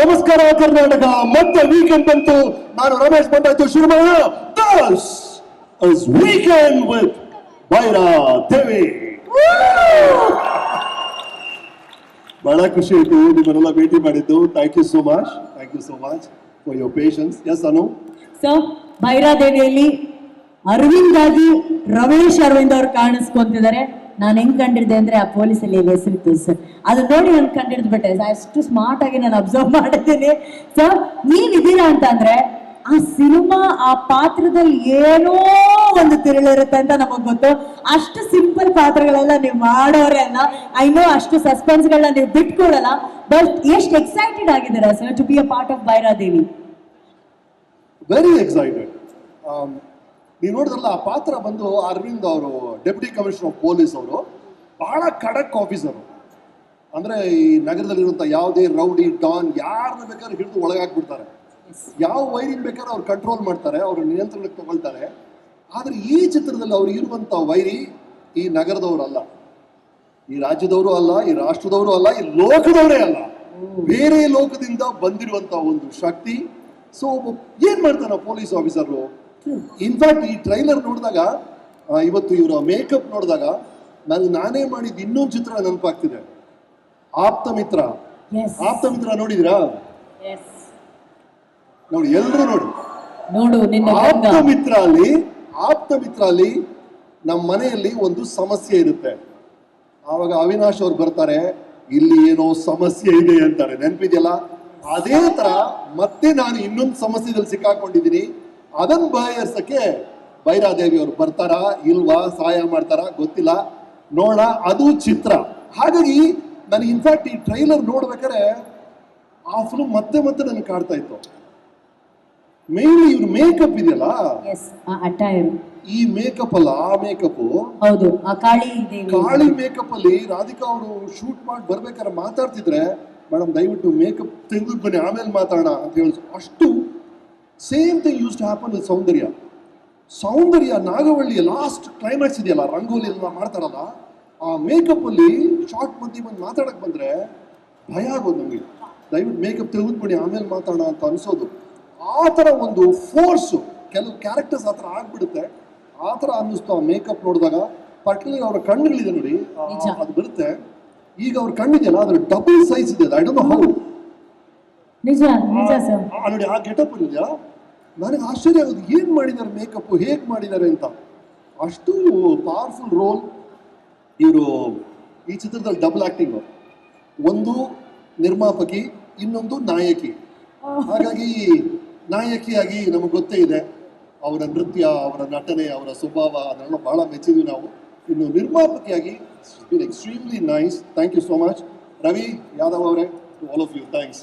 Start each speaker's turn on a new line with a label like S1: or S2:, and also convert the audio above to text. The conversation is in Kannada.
S1: ನಮಸ್ಕಾರ ಕರ್ನಾಟಕ. ಮತ್ತೆ ವೀಕೆಂಡ್ ಬಂತು. ನಾನು ರಮೇಶ್ ಬಂದಾಯ್ತು. ಶುರು ವೀಕೆಂಡ್ ವಿತ್ ಬೈರಾ ದೇವಿ ಬಹಳ ಖುಷಿ ಆಯ್ತು. ನಿಮ್ಮನ್ನೆಲ್ಲ ಭೇಟಿ ಮಾಡಿದ್ದು. Thank you so much thank you so much for your patience S ಅನು
S2: ಸೊ ಭೈರಾದೇವಿಯಲ್ಲಿ ಅರವಿಂದ್ ಆಗಿ ರಮೇಶ್ ಅರವಿಂದ್ ಅವ್ರು ಕಾಣಿಸ್ಕೊಂತಿದ್ದಾರೆ ನಾನು ಹೆಂಗ್ ಕಂಡಿದ್ದೆ ಅಂದ್ರೆ ಆ ಪೊಲೀಸಲ್ಲಿ ಹೆಸರಿತ್ತು ಸರ್. ಅದು ನೋಡಿ ನಾನು ಕಂಡಿಡ್ದು ಬಿಟ್ಟೆ ಅಷ್ಟು ಸ್ಮಾರ್ಟ್ ಆಗಿ ನಾನು ಅಬ್ಸರ್ವ್ ಮಾಡಿದ್ದೀನಿ. ಸೊ ನೀವಿದ್ದೀರಾ ಅಂತ ಅಂದ್ರೆ, ಆ ಸಿನಿಮಾ, ಆ ಪಾತ್ರದಲ್ಲಿ ಏನೋ ಒಂದು ತಿರುಳಿರುತ್ತೆ ಅಂತ ನಮಗ್ ಗೊತ್ತು. ಅಷ್ಟು ಸಿಂಪಲ್ ಪಾತ್ರಗಳೆಲ್ಲ ನೀವು ಮಾಡೋರೆ ಅಲ್ಲ. ಐ ನೋ ಅಷ್ಟು ಸಸ್ಪೆನ್ಸ್ ಗಳನ್ನ ನೀವು ಬಿಟ್ಕೊಡಲ್ಲ. ಬಟ್ ಎಷ್ಟು ಎಕ್ಸೈಟೆಡ್ ಆಗಿದ್ದೀರಾ sir to be a part of Bhairadevi
S1: very excited ನೀವು ನೋಡಿದ್ರಲ್ಲ ಆ ಪಾತ್ರ ಬಂದು ಅರವಿಂದ್ ಅವರು ಡೆಪ್ಯೂಟಿ ಕಮಿಷನರ್ ಆಫ್ ಪೊಲೀಸ್ ಅವರು ಬಹಳ ಖಡಕ್ ಆಫೀಸರು. ಅಂದ್ರೆ ಈ ನಗರದಲ್ಲಿರುವಂಥ ಯಾವುದೇ ರೌಡಿ ಡಾನ್ ಯಾರನ್ನ ಬೇಕಾದ್ರೂ ಹಿಡಿದು ಒಳಗಾಕ್ಬಿಡ್ತಾರೆ. ಯಾವ ವೈರಿನ ಬೇಕಾದ್ರೆ ಅವ್ರು ಕಂಟ್ರೋಲ್ ಮಾಡ್ತಾರೆ ಅವ್ರ ನಿಯಂತ್ರಣಕ್ಕೆ ತಗೊಳ್ತಾರೆ. ಆದರೆ ಈ ಚಿತ್ರದಲ್ಲಿ ಅವ್ರು ಇರುವಂತ ವೈರಿ ಈ ನಗರದವರಲ್ಲ ಈ ರಾಜ್ಯದವರು ಅಲ್ಲ ಈ ರಾಷ್ಟ್ರದವರು ಅಲ್ಲ ಈ ಲೋಕದವರೇ ಅಲ್ಲ. ಬೇರೆ ಲೋಕದಿಂದ ಬಂದಿರುವಂತ ಒಂದು ಶಕ್ತಿ. ಸೊ ಏನ್ ಮಾಡ್ತಾನ ಪೊಲೀಸ್ ಆಫೀಸರು? ಇನ್ಫ್ಯಾಕ್ಟ್ ಈ ಟ್ರೈಲರ್ ನೋಡಿದಾಗ ಇವತ್ತು ಇವರ ಮೇಕಪ್ ನೋಡಿದಾಗ ನನಗೆ ನಾನೇ ಮಾಡಿದ ಇನ್ನೊಂದು ಚಿತ್ರ ನೆನಪಾಗ್ತಿದೆ. ಆಪ್ತ ಮಿತ್ರ. ಆಪ್ತ ಮಿತ್ರ ನೋಡಿದಿರಾ? ನೋಡಿ ಎಲ್ರು ನೋಡಿ.
S2: ನೋಡು
S1: ಆಪ್ತ ಮಿತ್ರ ಅಲ್ಲಿ ಆಪ್ತ ಮಿತ್ರ ಅಲ್ಲಿ ನಮ್ಮ ಮನೆಯಲ್ಲಿ ಒಂದು ಸಮಸ್ಯೆ ಇರುತ್ತೆ. ಆವಾಗ ಅವಿನಾಶ್ ಅವ್ರು ಬರ್ತಾರೆ ಇಲ್ಲಿ ಏನೋ ಸಮಸ್ಯೆ ಇದೆ ಅಂತಾರೆ. ನೆನಪಿದೆಯಲ್ಲ? ಅದೇ ತರ ಮತ್ತೆ ನಾನು ಇನ್ನೊಂದು ಸಮಸ್ಯೆದಲ್ಲಿ ಸಿಕ್ಕಾಕೊಂಡಿದ್ದೀನಿ. ಅದನ್ನ ಬಗೆಹರಿಸಕ್ಕೆ ಬೈರಾದೇವಿ ಅವರು ಬರ್ತಾರಾ ಇಲ್ವಾ ಸಹಾಯ ಮಾಡ್ತಾರಾ ಗೊತ್ತಿಲ್ಲ. ನೋಡ ಅದು ಚಿತ್ರ. ಹಾಗಾಗಿ ನನಗೆ ಇನ್ಫ್ಯಾಕ್ಟ್ ಈ ಟ್ರೈಲರ್ ನೋಡ್ಬೇಕಾದ್ರೆ ಆ ಫಿಲ್ಮ್ ಮತ್ತೆ ಮತ್ತೆ ನನಗೆ ಕಾಡ್ತಾ ಇತ್ತು. ಮೇನ್ಲಿ ಇವ್ರ ಮೇಕಪ್ ಇದೆಯಲ್ಲ? ಈ ಮೇಕಪ್ ಅಲ್ಲ ಆ ಮೇಕಪ್
S2: ಹೌದು ಕಾಳಿ
S1: ಮೇಕಪ್ ಅಲ್ಲಿ ರಾಧಿಕಾ ಅವರು ಶೂಟ್ ಮಾಡಿ ಬರ್ಬೇಕಾದ್ರೆ ಮಾತಾಡ್ತಿದ್ರೆ ಮೇಡಮ್ ದಯವಿಟ್ಟು ಮೇಕಪ್ ತೆಗೆದು ಬನ್ನಿ ಆಮೇಲೆ ಮಾತಾಡೋಣ ಅಂತ ಹೇಳಿ ಅಷ್ಟು same thing used to happen with Soundarya Soundarya ನಾಗವಳ್ಳಿಯ last climax ಇದೆಯಲ್ಲ ರಂಗೋಲಿ ಎಲ್ಲ ಮಾಡ್ತಾರಲ್ಲ ಆ ಮೇಕಪ್ಪಲ್ಲಿ ಶಾರ್ಟ್ ಮಂದಿ ಬಂದು ಮಾತಾಡಕ್ ಬಂದರೆ ಭಯ ಆಗೋದು ನಮಗೆ. ದಯವಿಟ್ಟು ಮೇಕಪ್ ತೆಗೆದುಬಿಡಿ ಆಮೇಲೆ ಮಾತಾಡೋಣ ಅಂತ ಅನಿಸೋದು. ಆ ಥರ ಒಂದು ಫೋರ್ಸು ಕೆಲವು ಕ್ಯಾರೆಕ್ಟರ್ಸ್ ಆ ಥರ ಆಗ್ಬಿಡುತ್ತೆ. ಆ ಥರ ಅನ್ನಿಸ್ತು ಆ ಮೇಕಪ್ ನೋಡಿದಾಗ. ಪರ್ಟಿಕ್ಯುಲರ್ ಅವ್ರ ಕಣ್ಣುಗಳಿದೆ ನೋಡಿ. ಅದು ಬರುತ್ತೆ. ಈಗ ಅವ್ರ ಕಣ್ಣಿದೆಯಲ್ಲ ಅದ್ರ ಡಬಲ್ ಸೈಜ್ ಇದೆ. ಐ ಡೋಂಟ್ ನೋ ಹೌ
S2: ನಿಜ ನಿಜ ಸರ್.
S1: ಆ ನೋಡಿ ಆ ಗೆಟಪ್ ಇದೆಯಾ? ನನಗೆ ಆಶ್ಚರ್ಯ ಆಗೋದು ಏನು ಮಾಡಿದ್ದಾರೆ ಮೇಕಪ್ ಹೇಗೆ ಮಾಡಿದ್ದಾರೆ ಅಂತ. ಅಷ್ಟು ಪವರ್ಫುಲ್ ರೋಲ್ ಇವರು ಈ ಚಿತ್ರದಲ್ಲಿ ಡಬಲ್ ಆಕ್ಟಿಂಗ್ ಒಂದು ನಿರ್ಮಾಪಕಿ ಇನ್ನೊಂದು ನಾಯಕಿ. ಹಾಗಾಗಿ ನಾಯಕಿಯಾಗಿ ನಮಗೆ ಗೊತ್ತೇ ಇದೆ ಅವರ ನೃತ್ಯ ಅವರ ನಟನೆ ಅವರ ಸ್ವಭಾವ ಅದನ್ನೆಲ್ಲ ಬಹಳ ಮೆಚ್ಚಿದ್ವಿ ನಾವು. ಇನ್ನು ನಿರ್ಮಾಪಕಿಯಾಗಿ extremely nice thank you so much Ravi Yadav ಅವರೇ to all of you thanks